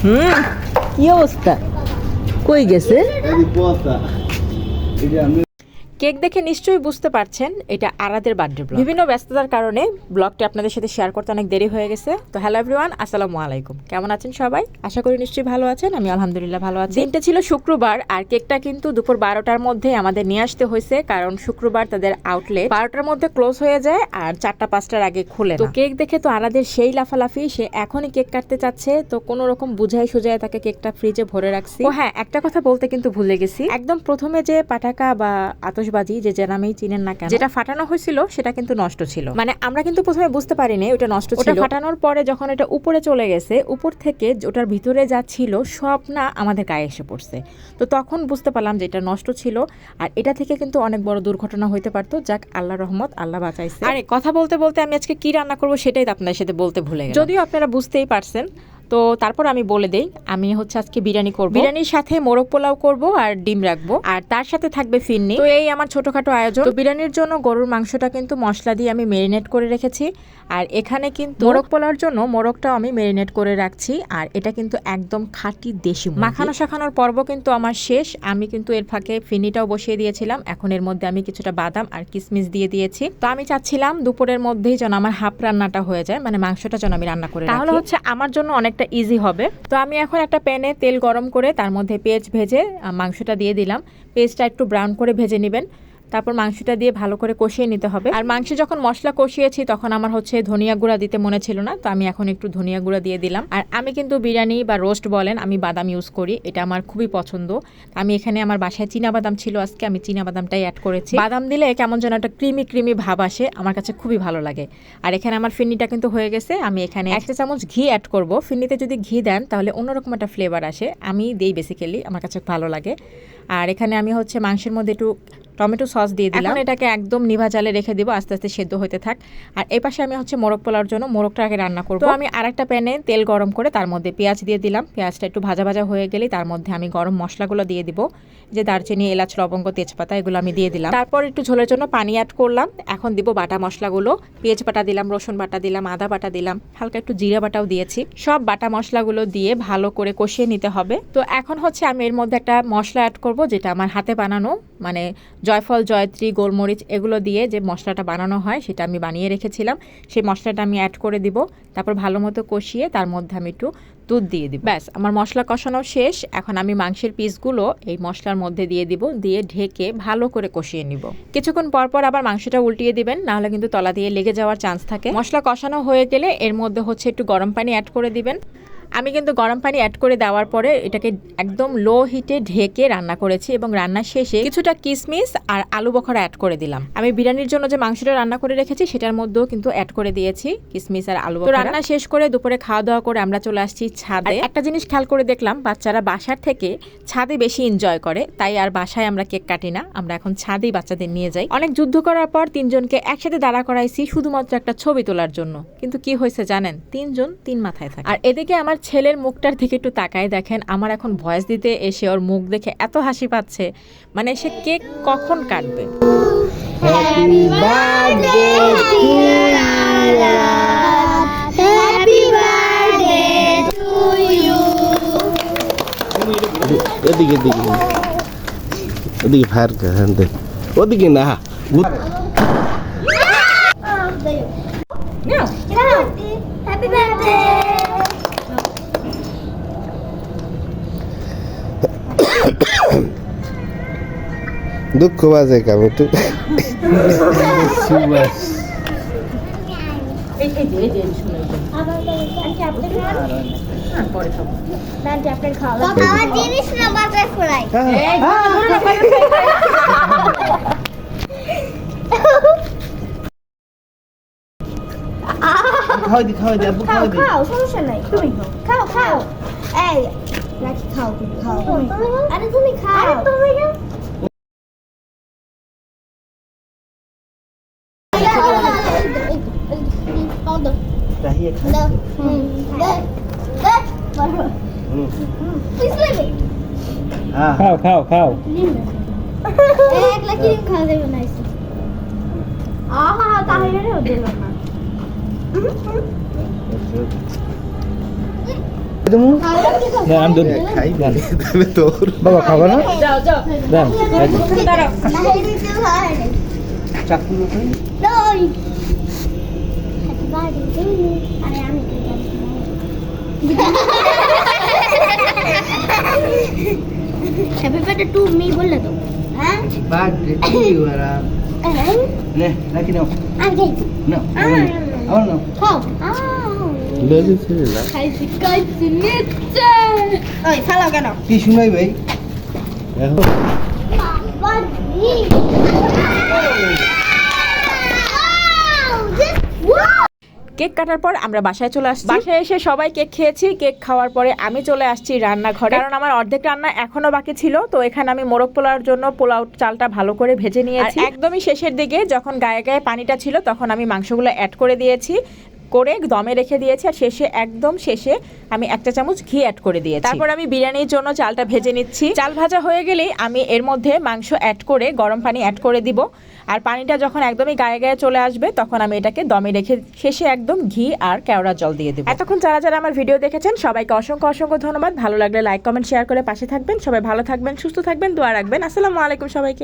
হুম কি অবস্থা? কই গেছে? কেক দেখে নিশ্চয়ই বুঝতে পারছেন এটা আরাদের বার্থডে ব্লগ বিভিন্ন ব্যস্ততার কারণে ব্লগটি আপনাদের সাথে শেয়ার করতে অনেক দেরি হয়ে গেছে। তো হ্যালো এভরিওয়ান আসসালামু আলাইকুম। কেমন আছেন সবাই? আশা করি নিশ্চয়ই ভালো আছেন আমি আলহামদুলিল্লাহ ভালো আছি। দিনটা ছিল শুক্রবার আর কেকটা কিন্তু দুপুর বারোটার মধ্যে আমাদের নিয়ে আসতে হয়েছে কারণ শুক্রবার তাদের আউটলেট বারোটার মধ্যে ক্লোজ হয়ে যায় আর চারটা পাঁচটার আগে খুলে তো কেক দেখে তো আরাদের সেই লাফালাফি সে এখনই কেক কাটতে চাচ্ছে তো কোনো রকম বুঝাই সুঝাই তাকে কেকটা ফ্রিজে ভরে রাখছি। ও হ্যাঁ একটা কথা বলতে কিন্তু ভুলে গেছি। একদম প্রথমে যে পাটাকা বা আতশবাজি যে যে নামেই চিনেন না কেন যেটা ফাটানো হয়েছিল সেটা কিন্তু নষ্ট ছিল। মানে আমরা কিন্তু প্রথমে বুঝতে পারিনি ওটা নষ্ট ছিল। ওটা ফাটানোর পরে যখন এটা উপরে চলে গেছে উপর থেকে ওটার ভিতরে যা ছিল সব না আমাদের গায়ে এসে পড়ছে। তো তখন বুঝতে পারলাম যে এটা নষ্ট ছিল আর এটা থেকে কিন্তু অনেক বড় দুর্ঘটনা হইতে পারতো। যাক আল্লাহ রহমত আল্লাহ বাঁচাইছে। আরে কথা বলতে বলতে আমি আজকে কি রান্না করব সেটাই তো আপনাদের সাথে বলতে ভুলে গেলাম। যদিও আপনারা বুঝতেই পারছেন তো তারপর আমি বলে দেই আমি হচ্ছে আজকে বিরিয়ানি করব। বিরিয়ানির সাথে মোরগ পোলাও করব আর ডিম রাখব। আর তার সাথে থাকবে ফিন্নি তো এই আমার ছোটখাটো আয়োজন। তো বিরিয়ানির জন্য গরুর মাংসটা কিন্তু মশলা দিয়ে আমি মেরিনেট করে রেখেছি। আর এখানে কিন্তু মোরগ পোলাওর জন্য মোরগটাও আমি মেরিনেট করে রাখছি। আর এটা কিন্তু একদম খাঁটি দেশি মাখানো শাখানোর পর্ব কিন্তু আমার শেষ। আমি কিন্তু এর ফাঁকে ফিনিটাও বসিয়ে দিয়েছিলাম। এখন এর মধ্যে আমি কিছুটা বাদাম আর কিশমিশ দিয়ে দিয়েছি। তো আমি চাচ্ছিলাম দুপুরের মধ্যেই যেন আমার হাফ রান্নাটা হয়ে যায় মানে মাংসটা যেন আমি রান্না করে তাহলে হচ্ছে আমার জন্য অনেকটা ইজি হবে। তো আমি এখন একটা প্যানে তেল গরম করে তার মধ্যে পেঁয়াজ ভেজে মাংসটা দিয়ে দিলাম। পেঁয়াজটা একটু ব্রাউন করে ভেজে নেবেন। তারপর মাংসটা দিয়ে ভালো করে কষিয়ে নিতে হবে। আর মাংসে যখন মশলা কষিয়েছি, তখন আমার হচ্ছে ধনিয়া গুঁড়া দিতে মনে ছিল না, তো আমি এখন একটু ধনিয়া গুঁড়া দিয়ে দিলাম। আর আমি কিন্তু বিরিয়ানি বা রোস্ট বলেন, আমি বাদাম ইউজ করি, এটা আমার খুবই পছন্দ। আমি এখানে আমার বাসায় চীনা বাদাম ছিল আজকে, আমি চীনা বাদামটাই অ্যাড করেছি। বাদাম দিলে কেমন যেন একটা ক্রিমি ক্রিমি ভাব আসে, আমার কাছে খুবই ভালো লাগে। আর এখানে আমার ফিন্নিটা কিন্তু হয়ে গেছে, আমি এখানে একটা চামচ ঘি অ্যাড করব। ফিন্নিতে যদি ঘি দেন, তাহলে অন্যরকম একটা ফ্লেভার আসে। আমি দেই বেসিক্যালি আমার কাছে ভালো লাগে। আর এখানে আমি হচ্ছে মাংসের মধ্যে একটু টমেটো সস দিয়ে দিলাম। এটাকে একদম নিভা জালে রেখে দিব আস্তে আস্তে সেদ্ধ হতে থাক। আর এই পাশে আমি হচ্ছে মোরগ পোলার জন্য মোরগটা আগে রান্না করব। তো আমি আরেকটা প্যানে তেল গরম করে তার মধ্যে পেঁয়াজ দিয়ে দিলাম। পেঁয়াজটা একটু ভাজা ভাজা হয়ে গেলেই তার মধ্যে আমি গরম মশলাগুলো দিয়ে দিব। যে দারচিনি এলাচ লবঙ্গ তেজপাতা এগুলো আমি দিয়ে দিলাম। তারপর একটু ঝোলের জন্য পানি অ্যাড করলাম। এখন দিব বাটা মশলাগুলো। পেঁয়াজ বাটা দিলাম রসুন বাটা দিলাম আদা বাটা দিলাম হালকা একটু জিরা বাটাও দিয়েছি। সব বাটা মশলাগুলো দিয়ে ভালো করে কষিয়ে নিতে হবে। তো এখন হচ্ছে আমি এর মধ্যে একটা মশলা অ্যাড করব। যেটা আমার হাতে বানানো মানে জয়ফল, জয়ত্রী, গোলমরিচ এগুলো দিয়ে যে মশলাটা বানানো হয়, সেটা আমি বানিয়ে রেখেছিলাম। সেই মশলাটা আমি অ্যাড করে দিব, তারপর ভালো মতো কষিয়ে তার মধ্যে আমি একটু দুধ দিয়ে দিব। ব্যাস, আমার মশলা কষানো শেষ। এখন আমি মাংসের পিসগুলো এই মশলার মধ্যে দিয়ে দিব, দিয়ে ঢেকে ভালো করে কষিয়ে নিব। কিছুক্ষণ পর পর আবার মাংসটা উল্টিয়ে দিবেন নাহলে কিন্তু তলা দিয়ে লেগে যাওয়ার চান্স থাকে। মশলা কষানো হয়ে গেলে এর মধ্যে হচ্ছে একটু গরম পানি অ্যাড করে দিবেন। আমি কিন্তু গরম পানি অ্যাড করে দেওয়ার পরে এটাকে একদম লো হিটে ঢেকে রান্না করেছি এবং রান্নার শেষে কিছুটা কিশমিশ আর আলু বখরা অ্যাড করে দিলাম। আমি বিরিয়ানির জন্য যে মাংসটা রান্না করে রেখেছি সেটার মধ্যেও কিন্তু অ্যাড করে দিয়েছি কিশমিশ আর আলু রান্না শেষ করে দুপুরে খাওয়া দাওয়া করে আমরা চলে আসছি ছাদে। একটা জিনিস খেয়াল করে দেখলাম বাচ্চারা বাসার থেকে ছাদে বেশি এনজয় করে তাই আর বাসায় আমরা কেক কাটি না আমরা এখন ছাদেই বাচ্চাদের নিয়ে যাই। অনেক যুদ্ধ করার পর তিনজনকে একসাথে দাঁড়া করাইছি শুধুমাত্র একটা ছবি তোলার জন্য। কিন্তু কি হয়েছে জানেন? তিনজন তিন মাথায় থাকে। আর এদিকে আমার ছেলের মুখটার দিকে একটু তাকায় দেখেন আমার এখন ভয়েস দিতে এসে ওর মুখ দেখে এত হাসি পাচ্ছে। মানে সে কেক কখন কাটবে? To you. ওদিকে এদিকে। ওদিকে ফায়ার দেখ। ওদিকে না birthday. দুঃখ বাজে কাম একটু। দি দি খাও দি। খাও সমস্যা নাই। তুমি খাও। খাও এই রাখি খাও তুমি খাও। আরে তুমি খাও। আরে তুমি চাহিয়ে খাও খাও খাও। এক লাখি ডিম খাওয়া যাবে না? আহা মেরেও দিল না বাবা খাব না হয় আমি হ্যাপি বার্থডে টু মি বললে তো। হ্যাঁ? বার্থডে টু ইউ আরা নে রাখি নাও। খাইছি নাও আমার নাও খাও লজি ছিল না খাইছি খাইছি নিচ্ছে ওই ফালাও কেন? কি শুনাই ভাই? এখন বাবাজি কেক কাটার পর আমরা বাসায় চলে আসছি। বাসায় এসে সবাই কেক খেয়েছি কেক খাওয়ার পরে আমি চলে আসছি রান্নাঘরে। কারণ আমার অর্ধেক রান্না এখনও বাকি ছিল তো এখানে আমি মোরগ পোলাওর জন্য পোলাও চালটা ভালো করে ভেজে নিয়েছি। একদমই শেষের দিকে যখন গায়ে গায়ে পানিটা ছিল তখন আমি মাংসগুলো অ্যাড করে দিয়েছি। করে দমে রেখে দিয়েছি আর শেষে একদম শেষে আমি একটা চামচ ঘি অ্যাড করে দিয়েছি। তারপর আমি বিরিয়ানির জন্য চালটা ভেজে নিচ্ছি। চাল ভাজা হয়ে গেলেই আমি এর মধ্যে মাংস অ্যাড করে গরম পানি অ্যাড করে দিব। আর পানিটা যখন একদমই গায়ে গায়ে চলে আসবে তখন আমি এটাকে দমে রেখে শেষে একদম ঘি আর কেওড়া জল দিয়ে দেবো। এতক্ষণ যারা যারা আমার ভিডিও দেখেছেন সবাইকে অসংখ্য অসংখ্য ধন্যবাদ। ভালো লাগলে লাইক কমেন্ট শেয়ার করে পাশে থাকবেন। সবাই ভালো থাকবেন সুস্থ থাকবেন দোয়া রাখবেন। আসসালামু আলাইকুম সবাইকে।